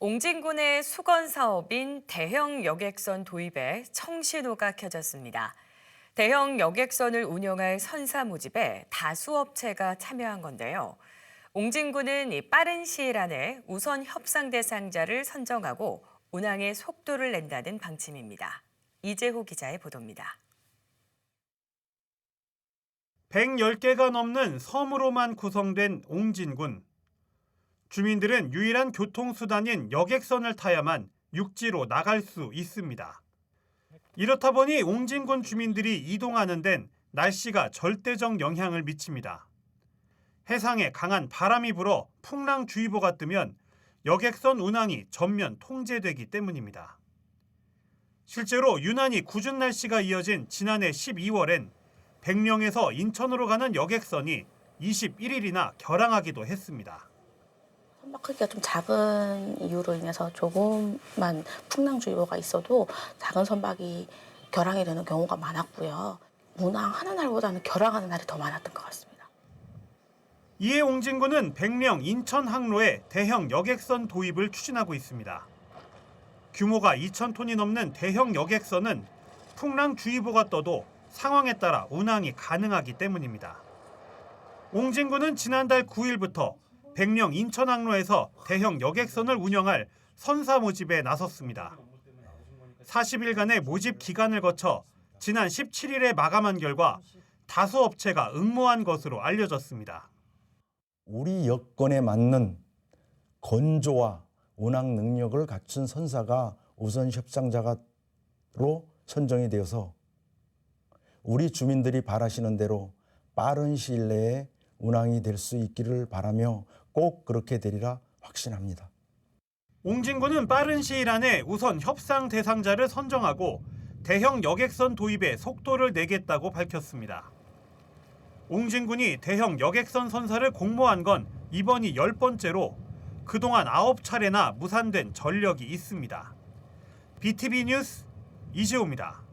옹진군의 수건 사업인 대형 여객선 도입에 청신호가 켜졌습니다. 대형 여객선을 운영할 선사 모집에 다수 업체가 참여한 건데요. 옹진군은 이 빠른 시일 안에 우선 협상 대상자를 선정하고 운항의 속도를 낸다는 방침입니다. 이재호 기자의 보도입니다. 110개가 넘는 섬으로만 구성된 옹진군. 주민들은 유일한 교통수단인 여객선을 타야만 육지로 나갈 수 있습니다. 이렇다 보니 옹진군 주민들이 이동하는 데는 날씨가 절대적 영향을 미칩니다. 해상에 강한 바람이 불어 풍랑주의보가 뜨면 여객선 운항이 전면 통제되기 때문입니다. 실제로 유난히 궂은 날씨가 이어진 지난해 12월엔 백령에서 인천으로 가는 여객선이 21일이나 결항하기도 했습니다. 선박 크기가 좀 작은 이유로 인해서 조금만 풍랑주의보가 있어도 작은 선박이 결항이 되는 경우가 많았고요. 운항하는 날보다는 결항하는 날이 더 많았던 것 같습니다. 이에 옹진군은 백령 인천 항로에 대형 여객선 도입을 추진하고 있습니다. 규모가 2,000톤이 넘는 대형 여객선은 풍랑주의보가 떠도 상황에 따라 운항이 가능하기 때문입니다. 옹진군은 지난달 9일부터 백령 인천 항로에서 대형 여객선을 운영할 선사 모집에 나섰습니다. 40일간의 모집 기간을 거쳐 지난 17일에 마감한 결과 다수 업체가 응모한 것으로 알려졌습니다. 우리 여건에 맞는 건조와 운항 능력을 갖춘 선사가 우선 협상자로 선정이 되어서 우리 주민들이 바라시는 대로 빠른 시일 내에 운항이 될 수 있기를 바라며 꼭 그렇게 되리라 확신합니다. 옹진군은 빠른 시일 안에 우선 협상 대상자를 선정하고 대형 여객선 도입에 속도를 내겠다고 밝혔습니다. 옹진군이 대형 여객선 선사를 공모한 건 이번이 열 번째로 그동안 아홉 차례나 무산된 전력이 있습니다. BTV 뉴스 이재호입니다.